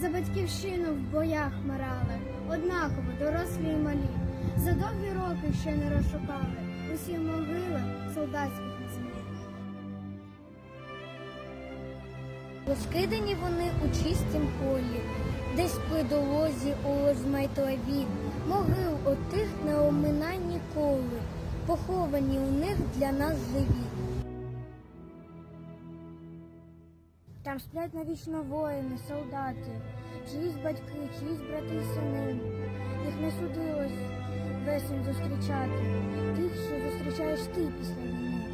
За батьківщину в боях мирали, однаково дорослі і малі. За довгі роки ще не розшукали усі могили солдатських на землі. Розкидані вони у чистім полі, десь по долозі у розмайтові, могил отих не оминай ніколи, поховані у них для нас живі. Там сплять навічно воїни, солдати, чиїсь батьки, чиїсь брати і сини. Їх не судилось весень зустрічати, тих, що зустрічаєш ти після війни.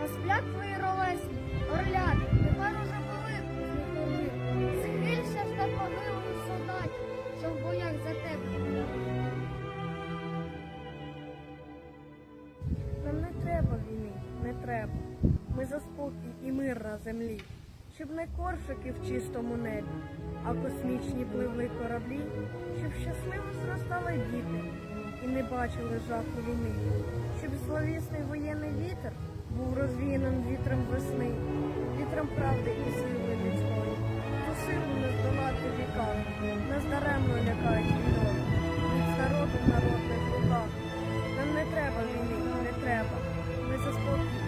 Та сплять твої ровесні, орляти, тепер треба війни, не треба. Ми за спокій і мир на землі, щоб не коршики в чистому небі, а космічні пливли кораблі, щоб щасливо зростали діти і не бачили жаху війни, щоб зловісний воєнний вітер був розвіяним вітром весни, вітром правди і сили людської. Ту силу не здолати в віках, нас даремно лякають війною, від народу народних руках. Нам не треба війни, не Francisco